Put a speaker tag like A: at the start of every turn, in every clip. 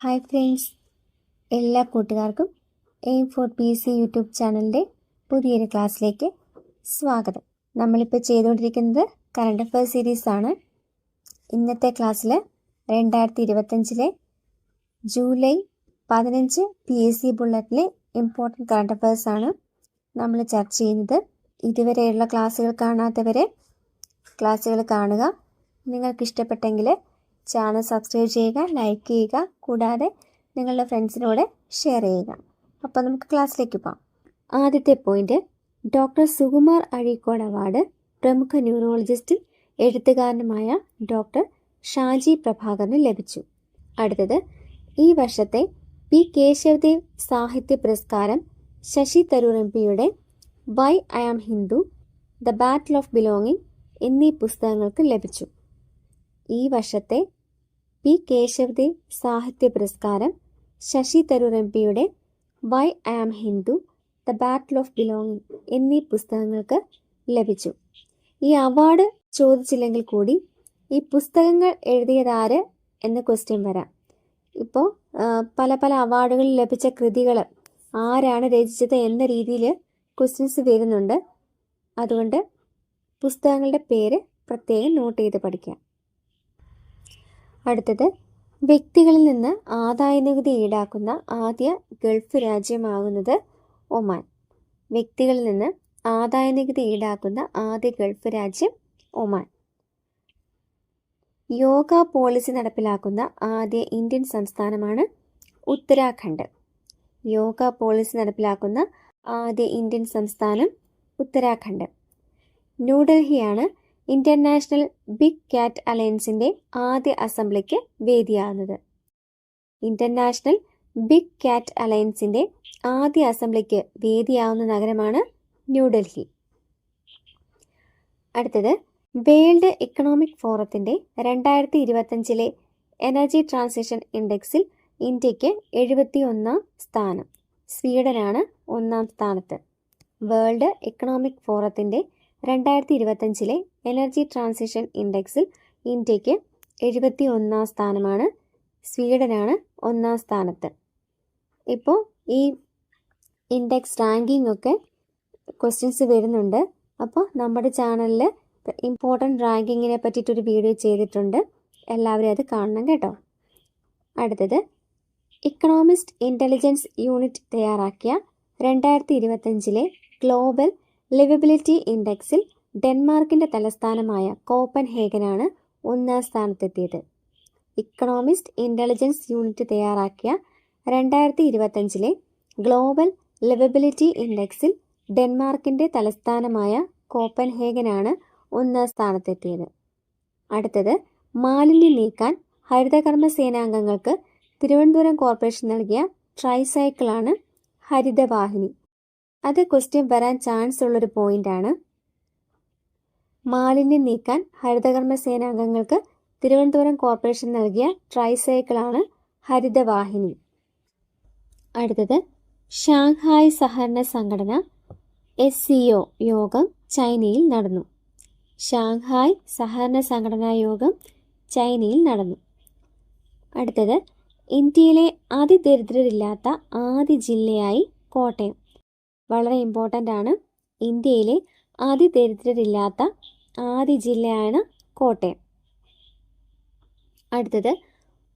A: Hi friends എല്ലാ കൂട്ടുകാർക്കും aim for P C YouTube ചാനലിന്റെ പുതിയൊരു ക്ലാസ്സിലേക്ക് സ്വാഗതം. നമ്മളിപ്പോൾ ചെയ്തുകൊണ്ടിരിക്കുന്നത് കറണ്ട് സീരീസ് ആണ്. ഇന്നത്തെ ക്ലാസ്സിൽ രണ്ടായിരത്തി ഇരുപത്തഞ്ചിലെ ജൂലൈ പതിനഞ്ച് പി എസ് സി ബുള്ളറ്റിലെ ഇമ്പോർട്ടന്റ് കറണ്ട് അഫയേഴ്സാണ് നമ്മൾ ചർച്ച ചെയ്യുന്നത്. ഇതുവരെയുള്ള ക്ലാസ്സുകൾ കാണാത്തവരെ ക്ലാസ്സുകൾ കാണുക. നിങ്ങൾക്ക് ഇഷ്ടപ്പെട്ടെങ്കിൽ ചാനൽ സബ്സ്ക്രൈബ് ചെയ്യുക ലൈക്ക് ചെയ്യുക കൂടാതെ നിങ്ങളുടെ ഫ്രണ്ട്സിനോട് ഷെയർ ചെയ്യുക. അപ്പോൾ നമുക്ക് ക്ലാസ്സിലേക്ക് പോകാം. ആദ്യത്തെ point doctor Sukumar Azhikode award പ്രമുഖ ന്യൂറോളജിസ്റ്റും എഴുത്തുകാരനുമായ ഡോക്ടർ ഷാജി പ്രഭാകറിന് ലഭിച്ചു. അടുത്തത് ഈ വർഷത്തെ പി കേശവദേവ് സാഹിത്യ പുരസ്കാരം ശശി തരൂർ എം പിയുടെ why I am Hindu the battle of belonging എന്നീ പുസ്തകങ്ങൾക്ക് ലഭിച്ചു. ഈ വർഷത്തെ പി കേശവദേവ് സാഹിത്യ പുരസ്കാരം ശശി തരൂർ എം പിയുടെ why am Hindu the battle of belonging എന്നീ പുസ്തകങ്ങൾക്ക് ലഭിച്ചു. ഈ അവാർഡ് ചോദിച്ചില്ലെങ്കിൽ കൂടി ഈ പുസ്തകങ്ങൾ എഴുതിയതാര് എന്ന ക്വസ്റ്റ്യൻ വരാം. ഇപ്പോൾ പല പല അവാർഡുകൾ ലഭിച്ച കൃതികൾ ആരാണ് രചിച്ചത് എന്ന രീതിയിൽ ക്വസ്റ്റ്യൻസ് വരുന്നുണ്ട്. അതുകൊണ്ട് പുസ്തകങ്ങളുടെ പേര് പ്രത്യേകം നോട്ട് ചെയ്ത് പഠിക്കാം. അടുത്തത് വ്യക്തികളിൽ നിന്ന് ആദായ നികുതി ഈടാക്കുന്ന ആദ്യ ഗൾഫ് രാജ്യമാകുന്നത് ഒമാൻ. വ്യക്തികളിൽ നിന്ന് ആദായ നികുതി ഈടാക്കുന്ന ആദ്യ ഗൾഫ് രാജ്യം ഒമാൻ. യോഗ പോളിസി നടപ്പിലാക്കുന്ന ആദ്യ ഇന്ത്യൻ സംസ്ഥാനമാണ് ഉത്തരാഖണ്ഡ്. യോഗ പോളിസി നടപ്പിലാക്കുന്ന ആദ്യ ഇന്ത്യൻ സംസ്ഥാനം ഉത്തരാഖണ്ഡ്. ന്യൂഡൽഹിയാണ് ഇന്റർനാഷണൽ ബിഗ് കാറ്റ് അലയൻസിന്റെ ആദ്യ അസംബ്ലിക്ക് വേദിയാകുന്നത്. ഇന്റർനാഷണൽ ബിഗ് കാറ്റ് അലയൻസിന്റെ ആദ്യ അസംബ്ലിക്ക് വേദിയാവുന്ന നഗരമാണ് ന്യൂഡൽഹി. അടുത്തത് വേൾഡ് എക്കണോമിക് ഫോറത്തിന്റെ രണ്ടായിരത്തി ഇരുപത്തഞ്ചിലെ എനർജി ട്രാൻസിഷൻ ഇൻഡെക്സിൽ ഇന്ത്യയ്ക്ക് എഴുപത്തി ഒന്നാം സ്ഥാനം. സ്വീഡനാണ് ഒന്നാം സ്ഥാനത്ത്. വേൾഡ് എക്കണോമിക് ഫോറത്തിന്റെ രണ്ടായിരത്തി ഇരുപത്തഞ്ചിലെ എനർജി ട്രാൻസിഷൻ ഇൻഡെക്സിൽ ഇന്ത്യയ്ക്ക് എഴുപത്തി ഒന്നാം സ്ഥാനമാണ് സ്വീഡനാണ് ഒന്നാം സ്ഥാനത്ത്. ഇപ്പോൾ ഈ ഇൻഡെക്സ് റാങ്കിങ് ഒക്കെ ക്വസ്റ്റ്യൻസ് വരുന്നുണ്ട്. അപ്പോൾ നമ്മുടെ ചാനലിൽ ഇമ്പോർട്ടന്റ് റാങ്കിങ്ങിനെ പറ്റിയിട്ടൊരു വീഡിയോ ചെയ്തിട്ടുണ്ട്. എല്ലാവരും അത് കാണണം കേട്ടോ. അടുത്തത് ഇക്കണോമിസ്റ്റ് ഇന്റലിജൻസ് യൂണിറ്റ് തയ്യാറാക്കിയ രണ്ടായിരത്തി ഇരുപത്തഞ്ചിലെ ഗ്ലോബൽ ലിവബിലിറ്റി ഇൻഡെക്സിൽ ഡെൻമാർക്കിന്റെ തലസ്ഥാനമായ കോപ്പൻ ഹേഗനാണ് ഒന്നാം സ്ഥാനത്തെത്തിയത്. ഇക്കണോമിസ്റ്റ് ഇന്റലിജൻസ് യൂണിറ്റ് തയ്യാറാക്കിയ രണ്ടായിരത്തി ഇരുപത്തഞ്ചിലെ ഗ്ലോബൽ ലിവബിലിറ്റി ഇൻഡെക്സിൽ ഡെൻമാർക്കിന്റെ തലസ്ഥാനമായ കോപ്പൻ ഹേഗനാണ് ഒന്നാം സ്ഥാനത്തെത്തിയത്. അടുത്തത് മാലിന്യം നീക്കാൻ ഹരിതകർമ്മ സേനാംഗങ്ങൾക്ക് തിരുവനന്തപുരം കോർപ്പറേഷൻ നൽകിയ ട്രൈസൈക്കിളാണ് ഹരിതവാഹിനി. അത് ക്വസ്റ്റ്യൻ വരാൻ ചാൻസ് ഉള്ളൊരു പോയിന്റാണ് മാലിന്യം നീക്കാൻ ഹരിതകർമ്മ സേനാംഗങ്ങൾക്ക് തിരുവനന്തപുരം കോർപ്പറേഷൻ നൽകിയ ട്രൈസൈക്കിളാണ് ഹരിതവാഹിനി. അടുത്തത് ഷാങ്ഹായ് സഹകരണ സംഘടന എസ് സി ഒ യോഗം ചൈനയിൽ നടന്നു. ഷാങ്ഹായ് സഹകരണ സംഘടനാ യോഗം ചൈനയിൽ നടന്നു. അടുത്തത് ഇന്ത്യയിലെ അതിദരിദ്രരില്ലാത്ത ആദ്യ ജില്ലയായി കോട്ടയം. വളരെ ഇമ്പോർട്ടന്റ് ആണ്. ഇന്ത്യയിലെ അതിദരിദ്രരില്ലാത്ത ആദ്യ ജില്ലയാണ് കോട്ടയം. അടുത്തത്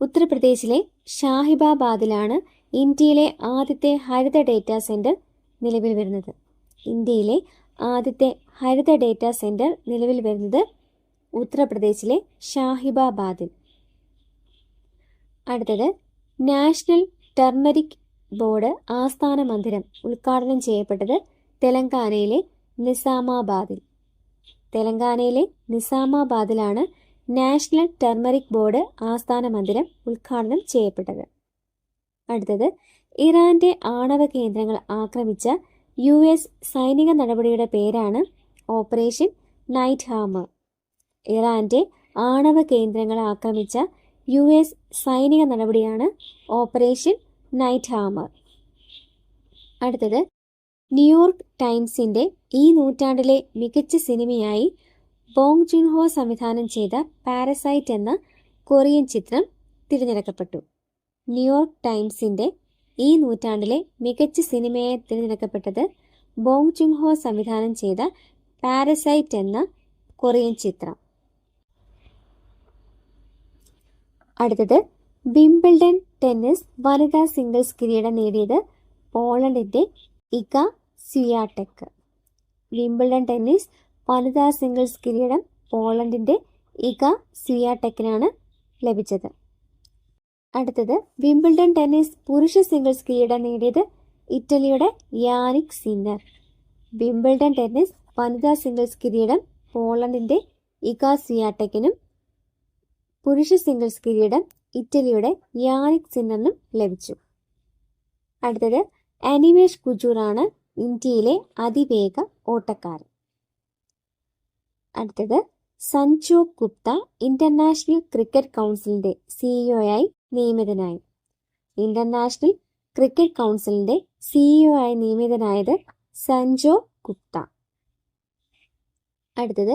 A: ഉത്തർപ്രദേശിലെ ഷാഹിബാബാദിലാണ് ഇന്ത്യയിലെ ആദ്യത്തെ ഹരിത ഡേറ്റാ സെന്റർ നിലവിൽ വരുന്നത്. ഇന്ത്യയിലെ ആദ്യത്തെ ഹരിത ഡേറ്റാ സെന്റർ നിലവിൽ വരുന്നത് ഉത്തർപ്രദേശിലെ ഷാഹിബാബാദിൽ. അടുത്തത് നാഷണൽ ടെർമറിക് ബോർഡ് ആസ്ഥാന മന്ദിരം ഉദ്ഘാടനം ചെയ്യപ്പെട്ടത് തെലങ്കാനയിലെ നിസാമാബാദിൽ. തെലങ്കാനയിലെ നിസാമാബാദിലാണ് നാഷണൽ ടെർമറിക് ബോർഡ് ആസ്ഥാന മന്ദിരം ഉദ്ഘാടനം ചെയ്യപ്പെട്ടത്. അടുത്തത് ഇറാന്റെ ആണവ കേന്ദ്രങ്ങൾ ആക്രമിച്ച യു എസ് സൈനിക നടപടിയുടെ പേരാണ് ഓപ്പറേഷൻ നൈറ്റ് ഹാമർ ഇറാന്റെ ആണവ കേന്ദ്രങ്ങൾ ആക്രമിച്ച യു എസ് സൈനിക നടപടിയാണ് ഓപ്പറേഷൻ നൈറ്റ് ഹാമർ അടുത്തത് ന്യൂയോർക്ക് ടൈംസിന്റെ ഈ നൂറ്റാണ്ടിലെ മികച്ച സിനിമയായി ബോങ് ജുൻഹോ സംവിധാനം ചെയ്ത പാരസൈറ്റ് എന്ന കൊറിയൻ ചിത്രം തിരഞ്ഞെടുക്കപ്പെട്ടു. ന്യൂയോർക്ക് ടൈംസിന്റെ ഈ നൂറ്റാണ്ടിലെ മികച്ച സിനിമയായി തിരഞ്ഞെടുക്കപ്പെട്ടത് ബോങ് ജുൻഹോ സംവിധാനം ചെയ്ത പാരസൈറ്റ് എന്ന കൊറിയൻ ചിത്രം. അടുത്തത് വിംബിൾഡൺ ടെന്നീസ് വനിതാ സിംഗിൾസ് കിരീടം നേടിയത് പോളണ്ടിന്റെ ഇക സ്വിയാടെക് വിംബിൾഡൺ ടെന്നീസ് വനിതാ സിംഗിൾസ് കിരീടം പോളണ്ടിന്റെ ഇക സ്വിയാടെക്കിനാണ് ലഭിച്ചത്. അടുത്തത് വിംബിൾഡൺ ടെന്നീസ് പുരുഷ സിംഗിൾസ് കിരീടം നേടിയത് ഇറ്റലിയുടെ യാനിക് സിന്നർ. വിംബിൾഡൺ ടെന്നീസ് വനിതാ സിംഗിൾസ് കിരീടം പോളണ്ടിന്റെ ഇക സ്വിയാടെക്കിനും പുരുഷ സിംഗിൾസ് കിരീടം ഇറ്റലിയുടെ യാനിക് സിന്നറിനും ലഭിച്ചു. അടുത്തത് അനിമേഷ് കുജൂറാണ് ഇന്ത്യയിലെ അതിവേഗ ഓട്ടക്കാരൻ. അടുത്തത് സഞ്ജു ഗുപ്ത ഇന്റർനാഷണൽ ക്രിക്കറ്റ് കൗൺസിലിന്റെ സിഇഒയായി നിയമിതനായി. ഇന്റർനാഷണൽ ക്രിക്കറ്റ് കൗൺസിലിന്റെ സിഇഒ ആയി നിയമിതനായത് സഞ്ജോ ഗുപ്ത. അടുത്തത്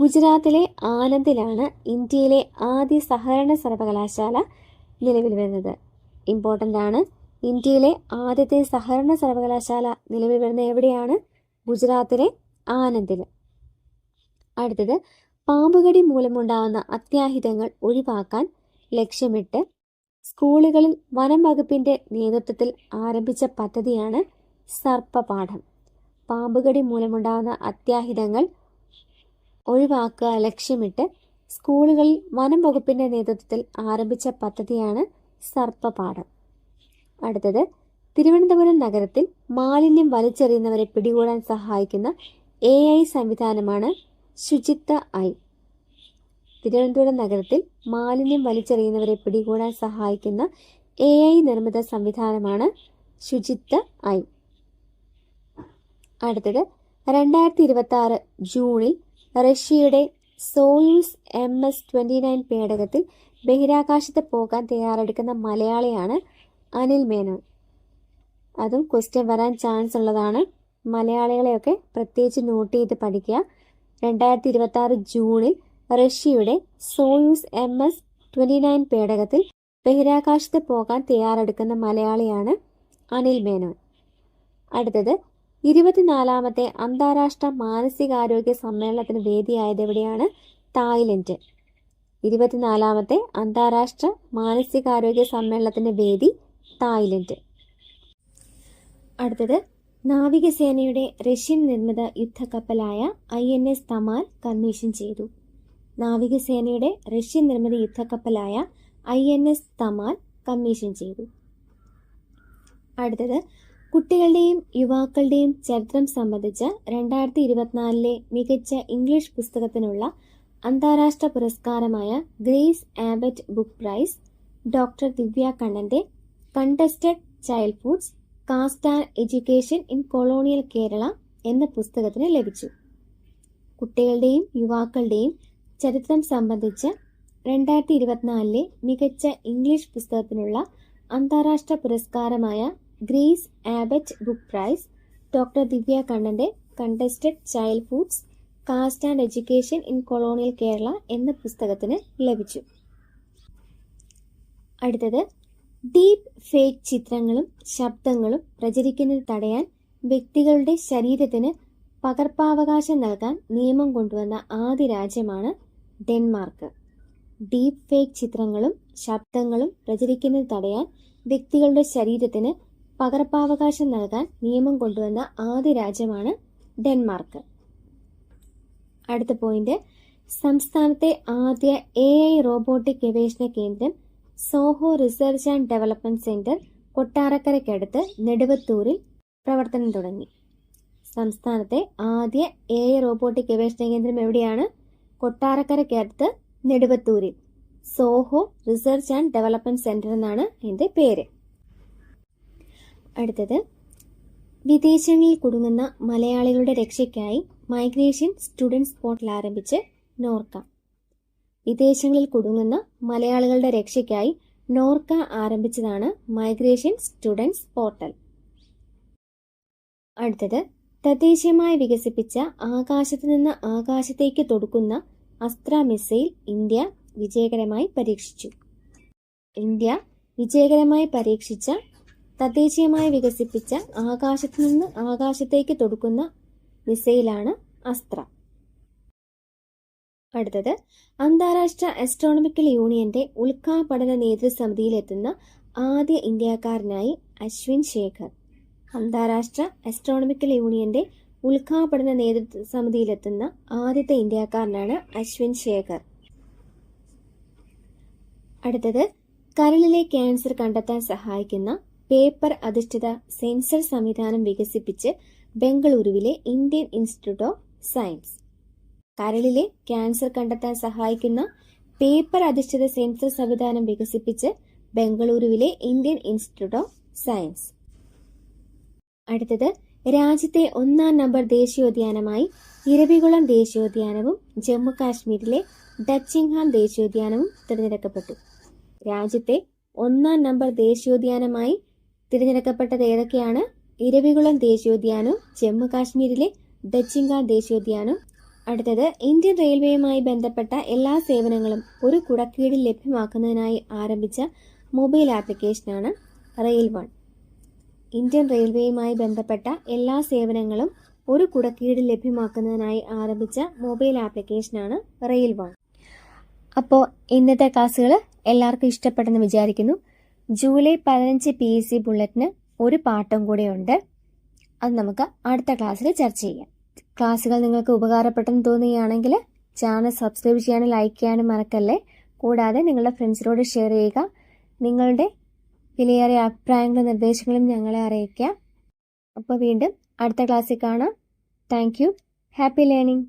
A: ഗുജറാത്തിലെ ആനന്ദിലാണ് ഇന്ത്യയിലെ ആദ്യ സഹകരണ സർവകലാശാല നിലവിൽ വരുന്നത്. ഇമ്പോർട്ടന്റ് ആണ്. ഇന്ത്യയിലെ ആദ്യത്തെ സഹകരണ സർവകലാശാല നിലവിൽ വരുന്നത് എവിടെയാണ്? ഗുജറാത്തിലെ ആനന്ദിൽ അടുത്തത് പാമ്പുകടി മൂലമുണ്ടാകുന്ന അത്യാഹിതങ്ങൾ ഒഴിവാക്കാൻ ലക്ഷ്യമിട്ട് സ്കൂളുകളിൽ വനം വകുപ്പിന്റെ നേതൃത്വത്തിൽ ആരംഭിച്ച പദ്ധതിയാണ് സർപ്പപാഠം. പാമ്പുകടി മൂലമുണ്ടാകുന്ന അത്യാഹിതങ്ങൾ ഒഴിവാക്കുക ലക്ഷ്യമിട്ട് സ്കൂളുകളിൽ വനം വകുപ്പിന്റെ നേതൃത്വത്തിൽ ആരംഭിച്ച പദ്ധതിയാണ് സർപ്പപാഠം. അടുത്തത് തിരുവനന്തപുരം നഗരത്തിൽ മാലിന്യം വലിച്ചെറിയുന്നവരെ പിടികൂടാൻ സഹായിക്കുന്ന എ ഐ സംവിധാനമാണ് ശുചിത്വ ഐ. തിരുവനന്തപുരം നഗരത്തിൽ മാലിന്യം വലിച്ചെറിയുന്നവരെ പിടികൂടാൻ സഹായിക്കുന്ന എ ഐ നിർമ്മിത സംവിധാനമാണ് ശുചിത്വ ഐ. അടുത്തത് രണ്ടായിരത്തി ഇരുപത്തി ആറ് ജൂണിൽ റഷ്യയുടെ Soyuz M S twenty nine പേടകത്തിൽ ബഹിരാകാശത്ത് പോകാൻ തയ്യാറെടുക്കുന്ന മലയാളിയാണ് അനിൽ മേനോൻ. അതും ക്വസ്റ്റ്യൻ വരാൻ ചാൻസ് ഉള്ളതാണ്. മലയാളികളെയൊക്കെ പ്രത്യേകിച്ച് നോട്ട് ചെയ്ത് പഠിക്കുക. രണ്ടായിരത്തി ഇരുപത്തി ആറ് ജൂണിൽ റഷ്യയുടെ Soyuz M S twenty nine പേടകത്തിൽ ബഹിരാകാശത്ത് പോകാൻ തയ്യാറെടുക്കുന്ന മലയാളിയാണ് അനിൽ മേനോൻ. അടുത്തത് ഇരുപത്തിനാലാമത്തെ അന്താരാഷ്ട്ര മാനസികാരോഗ്യ സമ്മേളനത്തിന് വേദിയായത് എവിടെയാണ്? തായ്ലൻഡ്. ഇരുപത്തിനാലാമത്തെ അന്താരാഷ്ട്ര മാനസികാരോഗ്യ സമ്മേളനത്തിന്റെ വേദി തായ്ലൻഡ്. അടുത്തത് നാവികസേനയുടെ റഷ്യൻ നിർമ്മിത യുദ്ധക്കപ്പലായ I N S Tamal commission ചെയ്തു. നാവികസേനയുടെ റഷ്യൻ നിർമ്മിത യുദ്ധക്കപ്പലായ I N S Tamal commission ചെയ്തു. അടുത്തത് കുട്ടികളുടെയും യുവാക്കളുടെയും ചരിത്രം സംബന്ധിച്ച രണ്ടായിരത്തി ഇരുപത്തിനാലിലെ മികച്ച ഇംഗ്ലീഷ് പുസ്തകത്തിനുള്ള അന്താരാഷ്ട്ര പുരസ്കാരമായ Grace Abbott book prize doctor Divya കണ്ണന്റെ contested childhoods caste and education in colonial Kerala എന്ന പുസ്തകത്തിന് ലഭിച്ചു. കുട്ടികളുടെയും യുവാക്കളുടെയും ചരിത്രം സംബന്ധിച്ച് രണ്ടായിരത്തി ഇരുപത്തിനാലിലെ മികച്ച ഇംഗ്ലീഷ് പുസ്തകത്തിനുള്ള അന്താരാഷ്ട്ര പുരസ്കാരമായ Grace Abbott book prize doctor Divya കണ്ണന്റെ contested childhoods caste and education in colonial Kerala എന്ന പുസ്തകത്തിന് ലഭിച്ചു. അടുത്തത് ഡീപ് ഫേക്ക് ചിത്രങ്ങളും ശബ്ദങ്ങളും പ്രചരിക്കുന്നത് തടയാൻ വ്യക്തികളുടെ ശരീരത്തിന് പകർപ്പാവകാശം നൽകാൻ നിയമം കൊണ്ടുവന്ന ആദ്യ രാജ്യമാണ് ഡെൻമാർക്ക്. ഡീപ് ഫേക്ക് ചിത്രങ്ങളും ശബ്ദങ്ങളും പ്രചരിക്കുന്നത് തടയാൻ വ്യക്തികളുടെ ശരീരത്തിന് പകർപ്പാവകാശം നൽകാൻ നിയമം കൊണ്ടുവന്ന ആദ്യ രാജ്യമാണ് ഡെൻമാർക്ക്. അടുത്ത പോയിന്റ്. സംസ്ഥാനത്തെ ആദ്യ എ ഐ റോബോട്ടിക് ഗവേഷണ കേന്ദ്രം Zoho research and development centre കൊട്ടാരക്കരയ്ക്കടുത്ത് നെടുവത്തൂരിൽ പ്രവർത്തനം തുടങ്ങി. സംസ്ഥാനത്തെ ആദ്യ എ ഐ റോബോട്ടിക് ഗവേഷണ കേന്ദ്രം എവിടെയാണ്? കൊട്ടാരക്കരയ്ക്കടുത്ത് നെടുവത്തൂരിൽ. Zoho research and development centre എന്നാണ് ഇതിന്റെ പേര്. അടുത്തത്. വിദേശങ്ങളിൽ കുടുങ്ങുന്ന മലയാളികളുടെ രക്ഷയ്ക്കായി മൈഗ്രേഷൻ സ്റ്റുഡൻസ് പോർട്ടൽ ആരംഭിച്ച് നോർക്ക. വിദേശങ്ങളിൽ കുടുങ്ങുന്ന മലയാളികളുടെ രക്ഷയ്ക്കായി നോർക്ക ആരംഭിച്ചതാണ് മൈഗ്രേഷൻ സ്റ്റുഡൻസ് പോർട്ടൽ. അടുത്തത്. തദ്ദേശീയമായി വികസിപ്പിച്ച ആകാശത്ത് നിന്ന് ആകാശത്തേക്ക് തൊടുക്കുന്ന അസ്ത്ര മിസൈൽ ഇന്ത്യ വിജയകരമായി പരീക്ഷിച്ചു. ഇന്ത്യ വിജയകരമായി പരീക്ഷിച്ച തദ്ദേശീയമായി വികസിപ്പിച്ച ആകാശത്തു നിന്ന് ആകാശത്തേക്ക് തൊടുക്കുന്ന മിസൈലാണ് അസ്ത്ര. അടുത്തത് അന്താരാഷ്ട്ര അസ്ട്രോണമിക്കൽ യൂണിയന്റെ ഉൽക്കാപഠന നേതൃസമിതിയിലെത്തുന്ന ആദ്യ ഇന്ത്യക്കാരനായി അശ്വിൻ ശേഖർ. അന്താരാഷ്ട്ര അസ്ട്രോണമിക്കൽ യൂണിയന്റെ ഉൽക്കാപഠന നേതൃത്വ സമിതിയിലെത്തുന്ന ആദ്യത്തെ ഇന്ത്യക്കാരനാണ് അശ്വിൻ ശേഖർ. അടുത്തത് കരളിലെ ക്യാൻസർ കണ്ടെത്താൻ സഹായിക്കുന്ന പേപ്പർ അധിഷ്ഠിത സെൻസർ സംവിധാനം വികസിപ്പിച്ച് ബംഗളൂരുവിലെ ഇന്ത്യൻ ഇൻസ്റ്റിറ്റ്യൂട്ട് ഓഫ് സയൻസ്. കരളിലെ ക്യാൻസർ കണ്ടെത്താൻ സഹായിക്കുന്ന പേപ്പർ അധിഷ്ഠിത സെൻസർ സംവിധാനം വികസിപ്പിച്ച് ബംഗളൂരുവിലെ ഇന്ത്യൻ ഇൻസ്റ്റിറ്റ്യൂട്ട് ഓഫ് സയൻസ്. അടുത്തത് രാജ്യത്തെ ഒന്നാം നമ്പർ ദേശീയോദ്യാനമായി ഇരവികുളം ദേശീയോദ്യാനവും ജമ്മു കാശ്മീരിലെ ഡച്ചിങ്ഹാം ദേശീയോദ്യാനവും തിരഞ്ഞെടുക്കപ്പെട്ടു. രാജ്യത്തെ ഒന്നാം നമ്പർ ദേശീയോദ്യാനമായി തിരഞ്ഞെടുക്കപ്പെട്ടത് ഏതൊക്കെയാണ്? ഇരവികുളം ദേശീയോദ്യാനം ജമ്മു കാശ്മീരിലെ ഡച്ചിങ്ഹാം ദേശീയോദ്യാനം അടുത്തത് ഇന്ത്യൻ റെയിൽവേയുമായി ബന്ധപ്പെട്ട എല്ലാ സേവനങ്ങളും ഒരു കുടക്കീടിൽ ലഭ്യമാക്കുന്നതിനായി ആരംഭിച്ച മൊബൈൽ ആപ്ലിക്കേഷനാണ് റെയിൽ വൺ. ഇന്ത്യൻ റെയിൽവേയുമായി ബന്ധപ്പെട്ട എല്ലാ സേവനങ്ങളും ഒരു കുടക്കീടിൽ ലഭ്യമാക്കുന്നതിനായി ആരംഭിച്ച മൊബൈൽ ആപ്ലിക്കേഷനാണ് റെയിൽ വൺ. അപ്പോൾ ഇന്നത്തെ ക്ലാസ്സുകൾ എല്ലാവർക്കും ഇഷ്ടപ്പെട്ടെന്ന് വിചാരിക്കുന്നു. ജൂലൈ പതിനഞ്ച് പി എസ് സി ബുള്ളറ്റിന് ഒരു പാട്ടും കൂടെ ഉണ്ട് അത് നമുക്ക് അടുത്ത ക്ലാസ്സിൽ ചർച്ച ചെയ്യാം. ക്ലാസ്സുകൾ നിങ്ങൾക്ക് ഉപകാരപ്പെട്ടെന്ന് തോന്നുകയാണെങ്കിൽ ചാനൽ സബ്സ്ക്രൈബ് ചെയ്യാനും ലൈക്ക് ചെയ്യാനും മറക്കല്ലേ? കൂടാതെ നിങ്ങളുടെ ഫ്രണ്ട്സിനോട് ഷെയർ ചെയ്യുക. നിങ്ങളുടെ വിലയേറിയ അഭിപ്രായങ്ങളും നിർദ്ദേശങ്ങളും ഞങ്ങളെ അറിയിക്കുക അപ്പോൾ വീണ്ടും അടുത്ത ക്ലാസ്സിൽ കാണാം. Thank happy learning.